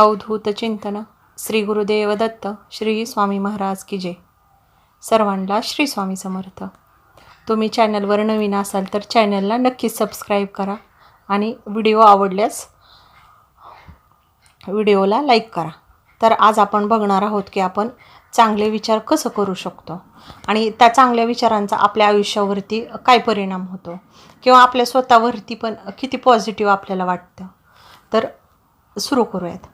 अवधूत चिंतन. श्री गुरुदेव दत्त श्री स्वामी महाराज की जय. सर्वांना श्री स्वामी समर्थ. तुम्ही चॅनलवर नवीन असाल तर चॅनलला नक्कीच सबस्क्राईब करा आणि व्हिडिओ आवडल्यास व्हिडिओला लाईक करा. तर आज आपण बघणार आहोत की आपण चांगले विचार कसं करू शकतो आणि त्या चांगल्या विचारांचा आपल्या आयुष्यावरती काय परिणाम होतो किंवा आपल्या स्वतःवरती पण किती पॉझिटिव्ह आपल्याला वाटतं. तर सुरू करूयात.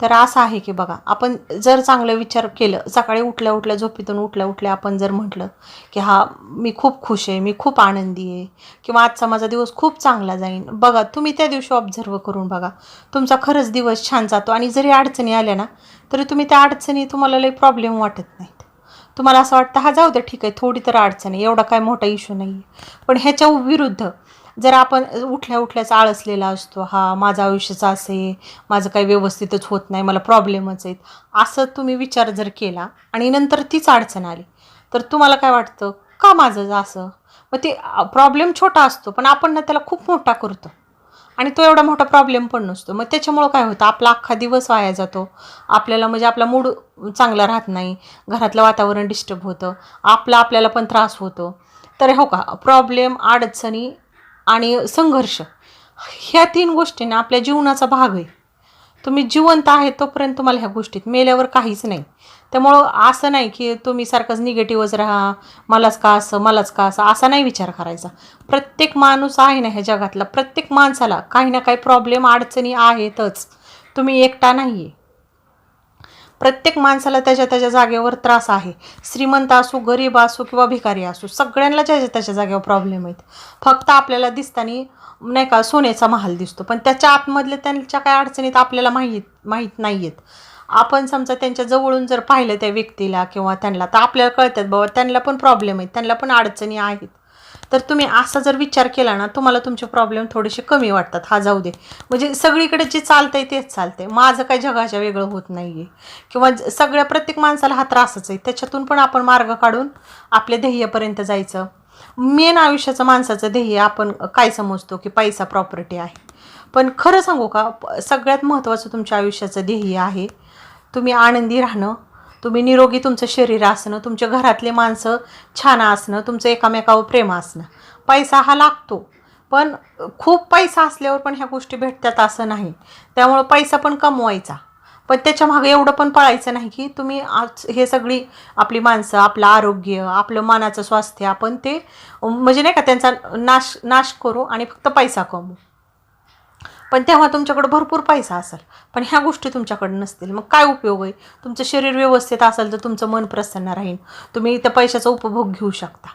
तर असं आहे की बघा आपण जर चांगलं विचार केलं सकाळी उठल्या उठल्या झोपेतून उठल्या उठल्या आपण जर म्हटलं की हा मी खूप खुश आहे मी खूप आनंदी आहे किंवा आजचा माझा दिवस खूप चांगला जाईन. बघा तुम्ही त्या दिवशी ऑब्झर्व करून बघा तुमचा खरंच दिवस छान जातो आणि जरी अडचणी आल्या ना तरी तुम्ही त्या अडचणी तुम्हाला लई प्रॉब्लेम वाटत नाहीत. तुम्हाला असं वाटतं हा जाऊ दे ठीक आहे थोडी तर अडचण आहे एवढा काय मोठा इश्यू नाही आहे पण ह्याच्या विरुद्ध जर आपण उठल्या उठल्याच आळसलेला असतो हा माझं आयुष्याचा असे माझं काही व्यवस्थितच होत नाही मला प्रॉब्लेमच आहेत असं तुम्ही विचार जर केला आणि नंतर तीच अडचण आली तर तुम्हाला काय वाटतं? का माझं असं? मग ते प्रॉब्लेम छोटा असतो पण आपण ना त्याला खूप मोठा करतो. आणि तो एवढा मोठा प्रॉब्लेम पण नसतो. मग त्याच्यामुळं काय होतं? आपला अख्खा दिवस वाया जातो. आपल्याला म्हणजे आपला मूड चांगला राहत नाही घरातलं वातावरण डिस्टर्ब होतं आपला आपल्याला पण त्रास होतो. तर हो का? प्रॉब्लेम अडचणी आणि संघर्ष. ह्या तीन गोष्टी ना आपल्या जीवनाचा भाग आहे. तुम्ही जिवंत आहे तोपर्यंत तुम्हाला ह्या गोष्टीत मेल्यावर काहीच नाही. त्यामुळं असं नाही की तुम्ही सारखंच निगेटिव्हच राहा मलाच का असं मलाच का असं असा नाही विचार करायचा. प्रत्येक माणूस आहे ना ह्या जगातला प्रत्येक माणसाला काही ना काही प्रॉब्लेम अडचणी आहेतच. तुम्ही एकटा नाही आहे प्रत्येक माणसाला त्याच्या त्याच्या जागेवर त्रास आहे. श्रीमंत असो गरीब असो किंवा भिकारी असो सगळ्यांना त्याच्या त्याच्या जागेवर प्रॉब्लेम आहेत. फक्त आपल्याला दिसताना नाही का सोन्याचा महाल दिसतो. पण त्याच्या आतमधले त्यांच्या काय अडचणीत आपल्याला माहीत माहीत नाही आहेत आपण समजा त्यांच्या जवळून जर पाहिलं त्या व्यक्तीला किंवा त्यांना तर आपल्याला कळतात बाबा त्यांना पण प्रॉब्लेम आहेत त्यांना पण अडचणी आहेत. तर तुम्ही असा जर विचार केला ना तुम्हाला तुमचे प्रॉब्लेम थोडेसे कमी वाटतात. हा जाऊ दे. म्हणजे सगळीकडे जे चालतं आहे तेच चालतंय. माझं काही जगाच्या वेगळं होत नाही आहे किंवा ज- सगळ्या प्रत्येक माणसाला हा त्रासच आहे. त्याच्यातून पण आपण मार्ग काढून आपल्या ध्येयापर्यंत जायचं. मेन आयुष्याचं माणसाचं ध्येय आपण काय समजतो की पैसा प्रॉपर्टी आहे. पण खरं सांगू का सगळ्यात महत्त्वाचं तुमच्या आयुष्याचं ध्येय आहे. तुम्ही आनंदी राहणं. तुम्ही निरोगी तुमचं शरीर असणं तुमच्या घरातले माणसं छान असणं तुमचं एकामेकावर प्रेम असणं. पैसा हा लागतो. पण खूप पैसा असल्यावर पण ह्या गोष्टी भेटतात असं नाही. त्यामुळं पैसा पण कमवायचा. पण त्याच्यामागे एवढं पण पळायचं नाही की तुम्ही आज हे सगळी आपली माणसं आपलं आरोग्य आपलं मनाचं स्वास्थ्य आपण ते म्हणजे नाही का त्यांचा नाश नाश करू आणि फक्त पैसा कमवू. पण तेव्हा तुमच्याकडं भरपूर पैसा असेल. पण ह्या गोष्टी तुमच्याकडे नसतील. मग काय उपयोग आहे? तुमचं शरीर व्यवस्थित असेल तर तुमचं मन प्रसन्न राहील. तुम्ही त्या पैशाचा उपभोग घेऊ शकता.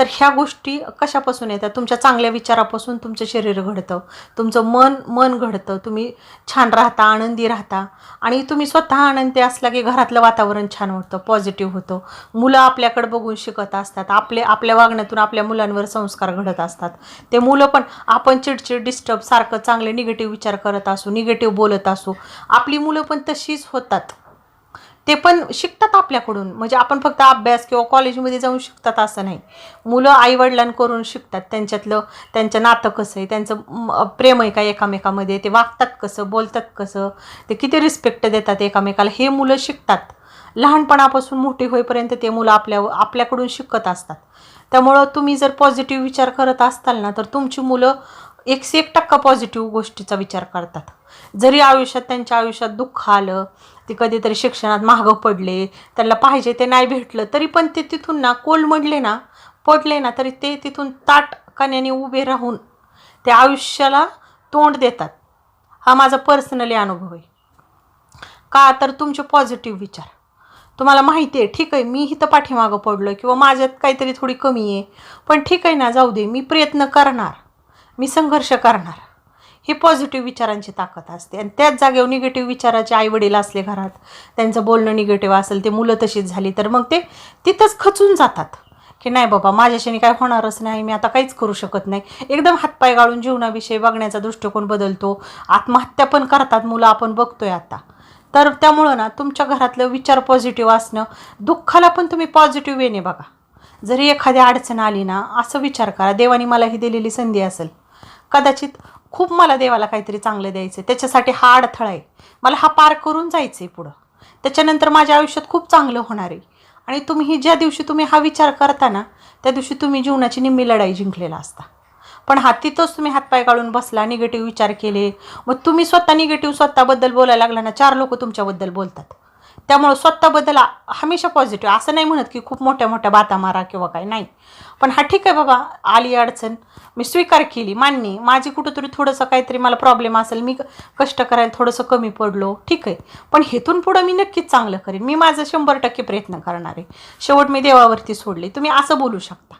तर ह्या गोष्टी कशापासून येतात? तुमच्या चांगल्या विचारापासून तुमचं शरीर घडतं. तुमचं मन मन घडतं. तुम्ही छान राहता आनंदी राहता. आणि तुम्ही स्वतः आनंदी असला की घरातलं वातावरण छान होतं पॉझिटिव्ह होतं. मुलं आपल्याकडे बघून शिकत असतात. आपले आपल्या वागण्यातून आपल्या मुलांवर संस्कार घडत असतात. ते मुलं पण आपण चिडचिड डिस्टर्ब सारखं चांगले निगेटिव्ह विचार करत असू निगेटिव्ह बोलत असू आपली मुलं पण तशीच होतात. ते पण शिकतात आपल्याकडून. म्हणजे आपण फक्त अभ्यास किंवा कॉलेजमध्ये जाऊन शिकतात असं नाही. मुलं आईवडिलांकडून शिकतात. त्यांच्यातलं त्यांचं नातं कसं आहे त्यांचं प्रेम आहे का एकामेकामध्ये ते वागतात कसं बोलतात कसं ते किती रिस्पेक्ट देतात एकामेकाला हे मुलं शिकतात. लहानपणापासून मोठी होईपर्यंत ते मुलं आपल्या आपल्याकडून शिकत असतात. त्यामुळं तुम्ही जर पॉझिटिव्ह विचार करत असताल ना तर तुमची मुलं एकशे एक टक्का पॉझिटिव्ह गोष्टीचा विचार करतात. जरी आयुष्यात त्यांच्या आयुष्यात दुःख आलं ते कधीतरी शिक्षणात मागं पडले त्यांना पाहिजे ते नाही भेटलं तरी पण ते तिथून ना कोलमडले ना पडले ना तरी ते तिथून ताट कण्याने उभे राहून त्या आयुष्याला तोंड देतात. हा माझा पर्सनली अनुभव आहे. का तर तुमचे पॉझिटिव्ह विचार. तुम्हाला माहिती आहे ठीक आहे मी इथं पाठीमागं पडलो किंवा माझ्यात काहीतरी थोडी कमी आहे पण ठीक आहे ना जाऊ दे मी प्रयत्न करणार. मी संघर्ष करणार. ही पॉझिटिव्ह विचारांची ताकद असते. आणि त्याच जागेवर निगेटिव्ह विचाराचे आईवडील असले घरात त्यांचं बोलणं निगेटिव्ह असेल ते मुलं तशीच झाली तर मग ते तिथंच खचून जातात. की नाही बाबा माझ्याशाने काय होणारच नाही मी आता काहीच करू शकत नाही. एकदम हातपाय गाळून जीवनाविषयी बघण्याचा दृष्टिकोन बदलतो. आत्महत्या पण करतात मुलं आपण बघतोय आता. तर त्यामुळं ना तुमच्या घरातलं विचार पॉझिटिव्ह असणं दुःखाला पण तुम्ही पॉझिटिव्ह वेने बघा. जरी एखादी अडचण आली ना असं विचार करा देवाने मला ही दिलेली संधी असेल. कदाचित खूप मला देवाला काहीतरी चांगलं द्यायचं त्याच्यासाठी हा अडथळा आहे. मला हा पार करून जायचं आहे पुढं. त्याच्यानंतर माझ्या आयुष्यात खूप चांगलं होणार आहे. आणि तुम्ही ज्या दिवशी तुम्ही हा विचार करता ना त्या दिवशी तुम्ही जीवनाची निम्मी लढाई जिंकलेला असता. पण हा तिथंच तुम्ही हातपाय काढून बसला निगेटिव्ह विचार केले मग तुम्ही स्वतः निगेटिव्ह स्वतःबद्दल बोलायला लागला ना चार लोक तुमच्याबद्दल बोलतात. त्यामुळं स्वतःबद्दल हमेशा पॉझिटिव्ह असं नाही म्हणत की खूप मोठ्या मोठ्या बाता मारा किंवा काय नाही. पण हा ठीक आहे बाबा आली अडचण. मी स्वीकार केली मान्य माझी कुठंतरी थोडंसं काहीतरी मला प्रॉब्लेम असेल मी कष्ट करायला थोडंसं कमी पडलो ठीक आहे. पण हेतून पुढं मी नक्कीच चांगलं करेन. मी माझं शंभर टक्के प्रयत्न करणार आहे. शेवट मी देवावरती सोडले. तुम्ही असं बोलू शकता.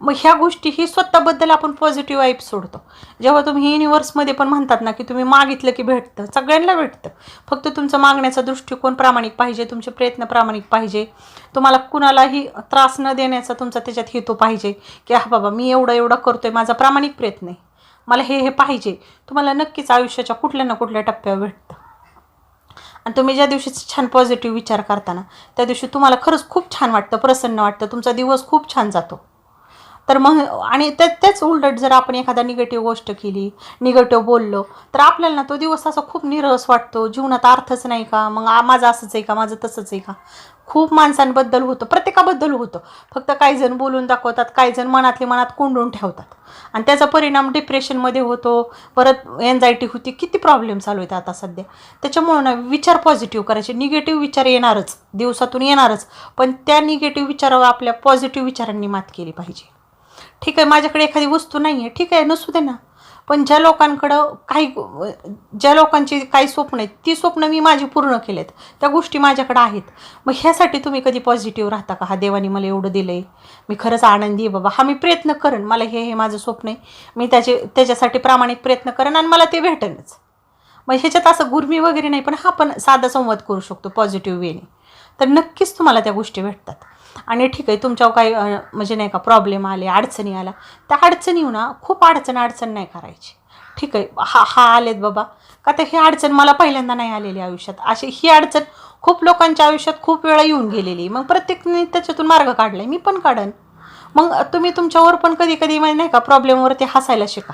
मग ह्या गोष्टी ही स्वतःबद्दल आपण पॉझिटिव्ह वाईब सोडतो. जेव्हा तुम्ही युनिवर्समध्ये पण म्हणतात ना की तुम्ही मागितलं की भेटतं सगळ्यांना भेटतं. फक्त तुमचा मागण्याचा दृष्टिकोन प्रामाणिक पाहिजे तुमचे प्रयत्न प्रामाणिक पाहिजे. तुम्हाला कुणालाही त्रास न देण्याचा तुमचा त्याच्यात हेतू पाहिजे की हा बाबा मी एवढं एवढं करतोय माझा प्रामाणिक प्रयत्न आहे. मला हे हे पाहिजे. तुम्हाला नक्कीच आयुष्याच्या कुठल्या ना कुठल्या टप्प्यावर भेटतं. आणि तुम्ही ज्या दिवशी छान पॉझिटिव्ह विचार करताना त्या दिवशी तुम्हाला खरंच खूप छान वाटतं प्रसन्न वाटतं तुमचा दिवस खूप छान जातो. तर मग आणि त्या त्याच उलट जर आपण एखादा निगेटिव्ह गोष्ट केली निगेटिव्ह बोललो तर आपल्याला ना तो दिवस असा खूप निरस वाटतो. जीवनात अर्थच नाही का? मग माझं असंच आहे का? माझं तसंच आहे का? खूप माणसांबद्दल होतं. प्रत्येकाबद्दल होतं. फक्त काही जण बोलून दाखवतात काही जण मनातले मनात कोंडून ठेवतात. आणि त्याचा परिणाम डिप्रेशनमध्ये होतो. परत एन्झायटी होती. किती प्रॉब्लेम चालू आहेत आता सध्या. त्याच्यामुळं ना विचार पॉझिटिव्ह करायचे. निगेटिव्ह विचार येणारच. दिवसातून येणारच. पण त्या निगेटिव्ह विचारावर आपल्या पॉझिटिव्ह विचारांनी मात केली पाहिजे. ठीक आहे माझ्याकडे एखादी वस्तू नाही आहे ठीक आहे नसू दे ना. पण ज्या लोकांकडं काही ज्या लोकांची काही स्वप्न आहेत ती स्वप्न मी माझी पूर्ण केलेत. त्या गोष्टी माझ्याकडं आहेत. मग ह्यासाठी तुम्ही कधी पॉझिटिव्ह राहता का? हा देवाने मला एवढं दिलं आहे मी खरंच आनंदी आहे बाबा. हा मी प्रयत्न करेन. मला हे हे माझं स्वप्न आहे. मी त्याचे त्याच्यासाठी प्रामाणिक प्रयत्न करेन आणि मला ते भेटेनच. मग ह्याच्यात असं गुरमी वगैरे नाही पण हा पण साधा संवाद करू शकतो पॉझिटिव्ह वेने तर नक्कीच तुम्हाला त्या गोष्टी भेटतात. आणि ठीक आहे तुमच्यावर काही म्हणजे नाही का प्रॉब्लेम आले अडचणी आल्या त्या अडचणी ना खूप अडचण अडचण नाही करायची. ठीक आहे हा हा आलेत बाबा. का तर ही अडचण मला पहिल्यांदा नाही आलेली आयुष्यात. अशी ही अडचण खूप लोकांच्या आयुष्यात खूप वेळा येऊन गेलेली. मग प्रत्येकने त्याच्यातून मार्ग काढला मी पण काढन. मग तुम्ही तुमच्यावर पण कधी कधी म्हणजे नाही का प्रॉब्लेमवरती हसायला शिका.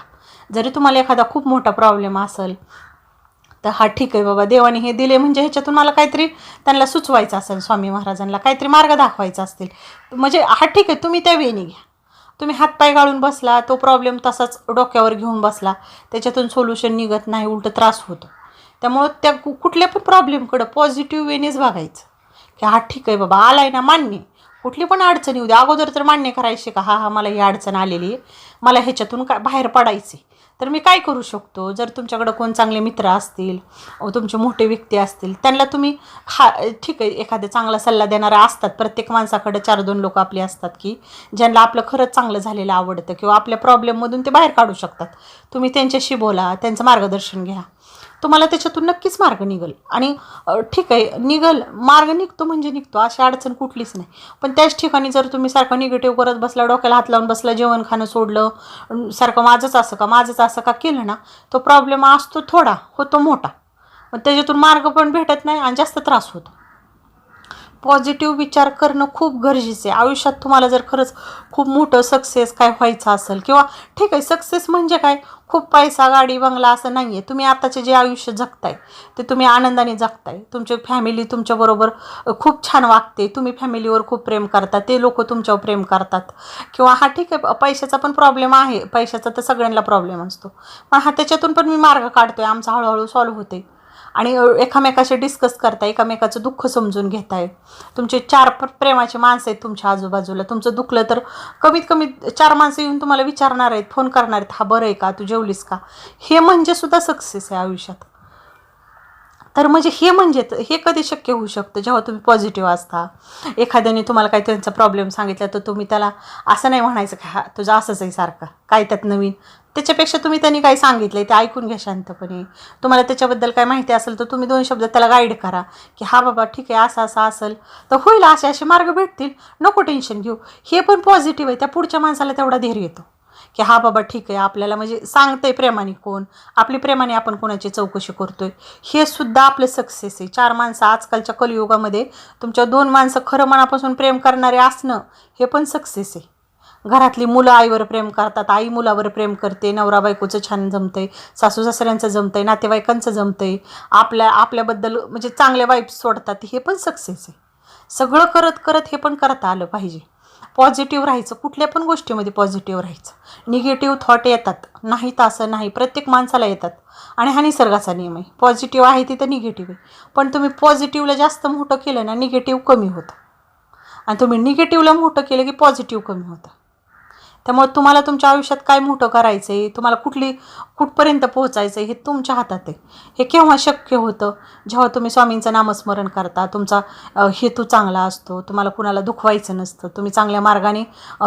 जरी तुम्हाला एखादा खूप मोठा प्रॉब्लेम असेल तर हा ठीक आहे बाबा देवाने हे दिले. म्हणजे ह्याच्यातून मला काहीतरी त्यांना सुचवायचं असेल स्वामी महाराजांना काहीतरी मार्ग दाखवायचा असतील. म्हणजे हा ठीक आहे तुम्ही त्या वेणी घ्या. तुम्ही हातपाय गाळून बसला तो प्रॉब्लेम तसाच डोक्यावर घेऊन बसला. त्याच्यातून सोल्युशन निघत नाही उलट त्रास होतो. त्यामुळं त्या कु- कुठल्या पण प्रॉब्लेमकडं पॉझिटिव्ह वेनेच बघायचं. की हा ठीक आहे बाबा आला आहे ना मान्य. कुठली पण अडचण येऊ द्या अगोदर तर मान्य करायची का हा हा मला ही अडचण आलेली आहे. मला ह्याच्यातून काय बाहेर पडायचे तर मी काय करू शकतो? जर तुमच्याकडं कोण चांगले मित्र असतील तुमचे मोठे व्यक्ती असतील त्यांना तुम्ही हा ठीक आहे एखादा चांगला सल्ला देणारा असतात. प्रत्येक माणसाकडे चार दोन लोक आपले असतात की ज्यांना आपलं खरंच चांगलं झालेलं आवडतं किंवा आपल्या प्रॉब्लेममधून ते बाहेर काढू शकतात. तुम्ही त्यांच्याशी बोला त्यांचं मार्गदर्शन घ्या. तुम्हाला त्याच्यातून नक्कीच मार्ग निघल. आणि ठीक आहे निघल. मार्ग निघतो म्हणजे निघतो. अशी अडचण कुठलीच नाही. पण त्याच ठिकाणी जर तुम्ही सारखं निगेटिव्ह करत बसला डोक्याला हात लावून बसला जेवण खाणं सोडलं सारखं माझंच असं का माझंच असं का केलं ना तो प्रॉब्लेम असतो थोडा होतो मोठा. मग त्याच्यातून मार्ग पण भेटत नाही आणि जास्त त्रास होतो. पॉझिटिव्ह विचार करणं खूप गरजेचं आहे. आयुष्यात तुम्हाला जर खरंच खूप मोठं सक्सेस काय व्हायचं असेल किंवा ठीक आहे सक्सेस म्हणजे काय? खूप पैसा गाडी बंगला असं नाही आहे तुम्ही आताचे जे आयुष्य जगताय ते तुम्ही आनंदाने जगताय. तुमची फॅमिली तुमच्याबरोबर खूप छान वागते. तुम्ही फॅमिलीवर खूप प्रेम करता. ते लोक तुमच्यावर प्रेम करतात. किंवा हा ठीक आहे पैशाचा पण प्रॉब्लेम आहे. पैशाचा तर सगळ्यांना प्रॉब्लेम असतो. पण हा त्याच्यातून पण मी मार्ग काढतो आहे आमचा हळूहळू सॉल्व्ह होते आणि एकामेकाशी डिस्कस करताय एकामेकाचं दुःख समजून घेताय. तुमचे चार प्रेमाचे माणसं आहेत तुमच्या आजूबाजूला. तुमचं दुखलं तर कमीत कमी चार माणसं येऊन तुम्हाला विचारणार आहेत फोन करणार आहेत हा बरं आहे का? तू जेवलीस का? हे म्हणजे सुद्धा सक्सेस आहे आयुष्यात. तर म्हणजे हे म्हणजे हे कधी शक्य होऊ शकतं? जेव्हा तुम्ही पॉझिटिव्ह असता. एखाद्याने तुम्हाला काही त्यांचा प्रॉब्लेम सांगितला तर तुम्ही त्याला असं नाही म्हणायचं का हा तुझं असंच आहे सारखं. काय त्यात नवीन? त्याच्यापेक्षा तुम्ही त्यांनी काही सांगितलं ते ऐकून घ्या शांतपणे. तुम्हाला त्याच्याबद्दल काय माहिती असेल तर तुम्ही दोन शब्द त्याला गाईड करा. की हा बाबा ठीक आहे असं असं असेल. तर होईल असे असे मार्ग भेटतील. नको टेन्शन घेऊ. हे पण पॉझिटिव्ह आहे. त्या पुढच्या माणसाला तेवढा धैर्य येतो. की हा बाबा ठीक आहे आपल्याला म्हणजे सांगतंय प्रेमाने कोण आपली प्रेमाने आपण कोणाची चौकशी करतोय. हे सुद्धा आपलं सक्सेस आहे. चार माणसं आजकालच्या कलियुगामध्ये तुमच्या दोन माणसं खरं मनापासून प्रेम करणारे असणं हे पण सक्सेस आहे. घरातली मुलं आईवर प्रेम करतात. आई मुलावर प्रेम करते. नवरा बायकोचं छान जमतंय. सासू सासऱ्यांचं जमतंय. नातेवाईकांचं जमतंय. आपल्या आपल्याबद्दल म्हणजे चांगल्या वाईफ सोडतात. हे पण सक्सेस आहे. सगळं करत करत हे पण करता आलं पाहिजे. पॉझिटिव्ह राहायचं कुठल्या पण गोष्टीमध्ये पॉझिटिव्ह राहायचं. निगेटिव्ह थॉट येतात नाही तर असं नाही प्रत्येक माणसाला येतात. आणि हा निसर्गाचा नियम आहे. पॉझिटिव्ह आहे तिथं निगेटिव्ह आहे. पण तुम्ही पॉझिटिव्हला जास्त मोठं केलं ना निगेटिव्ह कमी होतं. आणि तुम्ही निगेटिव्हला मोठं केलं की पॉझिटिव्ह कमी होतं. त्यामुळे तुम्हाला तुमच्या आयुष्यात काय मोठं करायचं आहे तुम्हाला कुठली कुठपर्यंत पोहोचायचं आहे हे तुमच्या हातात आहे. हे केव्हा शक्य होतं? जेव्हा तुम्ही स्वामींचं नामस्मरण करता तुमचा हेतू चांगला असतो तुम्हाला कुणाला दुखवायचं नसतं तुम्ही चांगल्या मार्गाने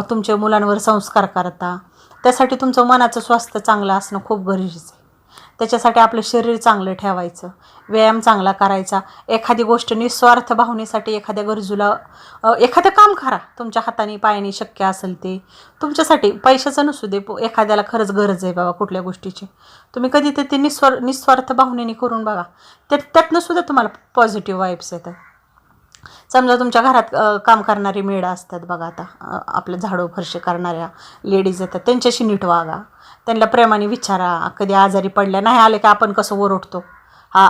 तुमच्या मुलांवर संस्कार करता त्यासाठी तुमचं मनाचं स्वास्थ्य चांगलं असणं खूप गरजेचं आहे. त्याच्यासाठी आपलं शरीर चांगलं ठेवायचं व्यायाम चांगला करायचा. एखादी गोष्ट निस्वार्थ भावनेसाठी एखाद्या गरजूला एखादं काम करा. तुमच्या हाताने पायाने शक्य असेल ते. तुमच्यासाठी पैशाचं नसू दे. एखाद्याला खरंच गरज आहे बाबा कुठल्या गोष्टीची. तुम्ही कधी ते निस्वार निस्वार्थ भावनेने करून बघा. त्यात त्यातनंसुद्धा तुम्हाला पॉझिटिव्ह वाईब्स येतात. समजा तुमच्या घरात काम करणारी मेड असतात बघा आता. आपलं झाडू फरशी करणाऱ्या लेडीज येतात. त्यांच्याशी नीट वागा. त्यांना प्रेमाने विचारा कधी आजारी पडल्या नाही आले का आपण कसं ओरडतो? हा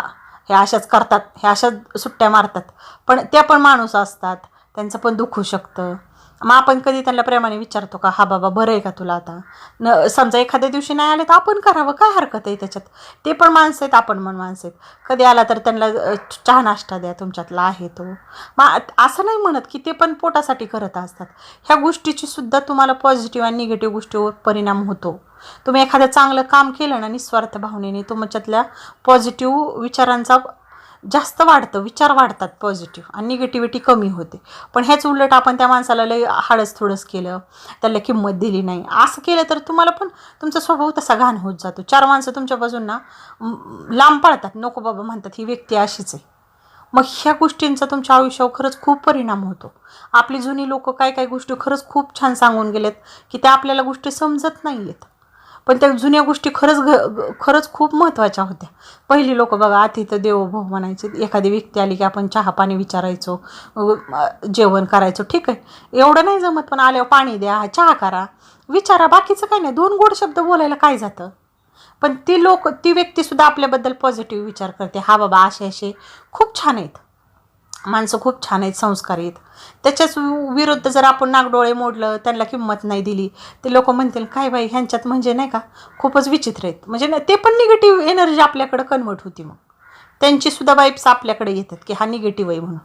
हे अशाच करतात हे अशाच सुट्ट्या मारतात. पण त्या पण माणूस असतात त्यांचं पण दुखू शकतं. मग आपण कधी त्यांना प्रेमाने विचारतो का हा बाबा बरं आहे का तुला आता? न समजा एखाद्या दिवशी नाही आले तर आपण करावं काय हरकत आहे त्याच्यात? ते पण माणसं आहेत आपण पण माणसं आहेत. कधी आला तर त्यांना चहा नाश्ता द्या तुमच्यातला आहे तो. मग असं नाही म्हणत की ते पण पोटासाठी करत असतात. ह्या गोष्टीची सुद्धा तुम्हाला पॉझिटिव्ह आणि निगेटिव्ह गोष्टीवर परिणाम होतो. तुम्ही एखादं चांगलं काम केलं ना निस्वार्थ भावनेने तुमच्यातल्या पॉझिटिव्ह विचारांचा जास्त वाढतं विचार वाढतात पॉझिटिव्ह आणि निगेटिव्हिटी कमी होते. पण ह्याच उलट आपण त्या माणसाला लय हाडस थोडंस केलं त्याला किंमत दिली नाही. असं केलं तर तुम्हाला पण तुमचा स्वभाव तसा घाण होत जातो. चार माणसं तुमच्यापासून ना लांब पाळतात. नको बाबा म्हणतात ही व्यक्ती अशीच आहे. मग ह्या गोष्टींचा तुमच्या आयुष्यावर खरंच खूप परिणाम होतो. आपली जुनी लोक काय काय गोष्टी खरंच खूप छान सांगून गेलेत की त्या आपल्याला गोष्टी समजत नाही आहेत पण त्या जुन्या गोष्टी खरंच घ खरंच खूप महत्त्वाच्या होत्या. पहिली लोक बघा अतिथं देवोभव म्हणायचे. एखादी व्यक्ती आली की आपण चहा पाणी विचारायचो जेवण करायचो ठीक आहे. एवढं नाही जमत पण आल्यावर पाणी द्या चहा करा. विचारा बाकीचं काही नाही. दोन गोड शब्द बोलायला काय जातं? पण ती लोक ती व्यक्तीसुद्धा आपल्याबद्दल पॉझिटिव्ह विचार करते. हा बाबा असे असे. खूप छान आहेत. माणसं खूप छान आहेत संस्कारित त्याच्याच विरुद्ध जर आपण नागडोळे मोडलं त्यांना किंमत नाही दिली ते लोक म्हणतील काय बाई ह्यांच्यात म्हणजे नाही का खूपच विचित्र आहेत. म्हणजे ना ते पण निगेटिव्ह एनर्जी आपल्याकडं कन्वर्ट होती मग. त्यांची सुद्धा आपल्याकडे येतात की हा निगेटिव्ह आहे म्हणून.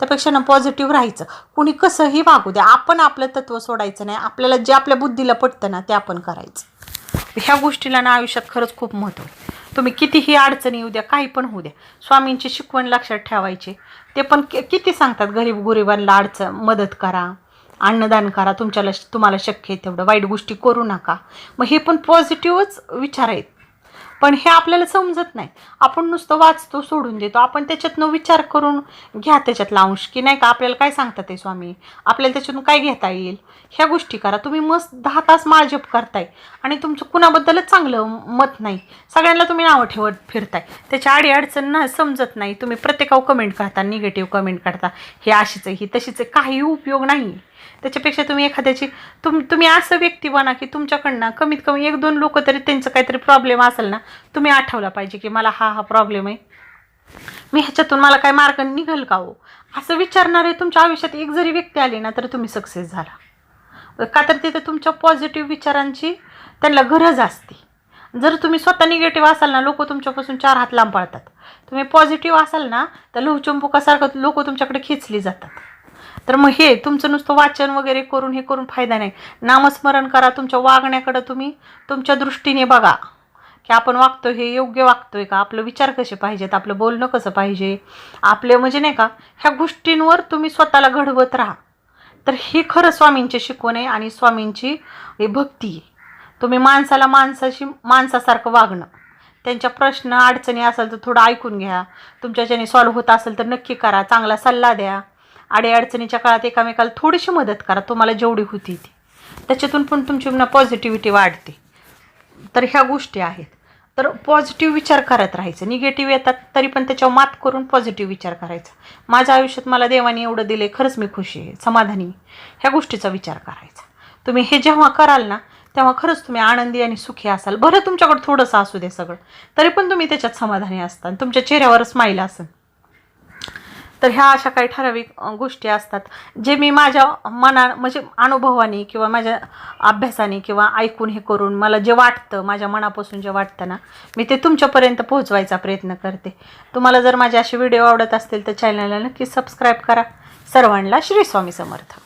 त्यापेक्षा ना पॉझिटिव्ह राहायचं. कुणी कसंही वागू द्या आपण आपलं तत्त्व सोडायचं नाही. आपल्याला जे आपल्या बुद्धीला पटतं ना ते आपण करायचं. ह्या गोष्टीला ना आयुष्यात खरंच खूप महत्त्व आहे. तुम्ही कितीही अडचणी येऊ द्या काही पण होऊ द्या. स्वामींची शिकवण लक्षात ठेवायची. ते पण कि- किती सांगतात गरीब गुरिबांना अडचण मदत करा अन्नदान करा तुमच्याला तुम्हाला शक्य आहे तेवढं. वाईट गोष्टी करू नका. मग हे पण पॉझिटिव्हच विचार आहेत. पण हे आपल्याला समजत नाही. आपण नुसतं वाचतो सोडून देतो. आपण त्याच्यातनं विचार करून घ्या त्याच्यातला अंश. की नाही का आपल्याला काय सांगतात ते स्वामी? आपल्याला त्याच्यातून काय घेता येईल? ह्या गोष्टी करा. तुम्ही मस्त दहा तास माळजप करताय. आणि तुमचं कुणाबद्दलच चांगलं मत नाही. सगळ्यांना तुम्ही नावं ठेवत फिरताय. त्याच्या आडी अडचण ना समजत नाही. तुम्ही प्रत्येकावर कमेंट करता निगेटिव्ह कमेंट करता. हे अशीच आहे ही तशीच आहे काही उपयोग नाही त्याच्यापेक्षा तुम्ही एखाद्याची तुम तुम्ही असं व्यक्ती बना की तुमच्याकडनं कमीत कमी एक दोन लोक तरी त्यांचं काहीतरी प्रॉब्लेम असेल ना तुम्ही आठवला पाहिजे की मला हा हा प्रॉब्लेम आहे. मी ह्याच्यातून मला काय मार्ग निघेल का हो? असं विचारणारे तुमच्या आयुष्यात एक जरी व्यक्ती आली ना तर तुम्ही सक्सेस झाला. का तर तिथे तुमच्या पॉझिटिव्ह विचारांची त्यांना गरज असते. जर तुम्ही स्वतः निगेटिव्ह असाल ना लोक तुमच्यापासून चार हात लांब पळतात. तुम्ही पॉझिटिव्ह असाल ना तर लोहचंबुकासारखं लोक तुमच्याकडे खेचली जातात. तर मग हे तुमचं नुसतं वाचन वगैरे करून हे करून फायदा नाही. नामस्मरण करा तुमच्या वागण्याकडं तुम्ही. तुमच्या दृष्टीने बघा. की आपण वागतोय हे योग्य वागतोय का? आपलं विचार कसे पाहिजेत? आपलं बोलणं कसं पाहिजे? आपले म्हणजे नाही का ह्या गोष्टींवर तुम्ही स्वतःला घडवत राहा. तर हे खरं स्वामींची शिकवण आहे आणि स्वामींची हे भक्ती आहे. तुम्ही माणसाला माणसाशी माणसासारखं वागणं. त्यांच्या प्रश्न अडचणी असेल तर थोडं ऐकून घ्या. तुमच्याच्याने सॉल्व्ह होत असेल तर नक्की करा. चांगला सल्ला द्या. अडीअडचणीच्या काळात एकामेकाला थोडीशी मदत करा. तुम्हाला जेवढी होती ती. त्याच्यातून पण तुमची ना पॉझिटिव्हिटी वाढते. तर ह्या गोष्टी आहेत. तर पॉझिटिव्ह विचार करत राहायचं. निगेटिव्ह येतात तरी पण त्याच्यावर मात करून पॉझिटिव्ह विचार करायचा. माझ्या आयुष्यात मला देवाने एवढं दिले खरंच मी खुशी आहे. समाधानी ह्या गोष्टीचा विचार करायचा. तुम्ही हे जेव्हा कराल ना तेव्हा खरंच तुम्ही आनंदी आणि सुखी असाल. बरं तुमच्याकडे थोडंसं असू दे सगळं. तरी पण तुम्ही त्याच्यात समाधानी असता आणि तुमच्या चेहऱ्यावर स्माईल असेल तर ह्या अशा काही ठराविक गोष्टी असतात जे मी माझ्या मना म्हणजे अनुभवाने किंवा माझ्या अभ्यासाने किंवा ऐकून हे करून मला जे वाटतं माझ्या मनापासून जे वाटतं ना मी ते तुमच्यापर्यंत पोहोचवायचा प्रयत्न करते. तुम्हाला जर माझे असे व्हिडिओ आवडत असतील तर चॅनलला नक्की सबस्क्राईब करा. सर्वांना श्री स्वामी समर्थ.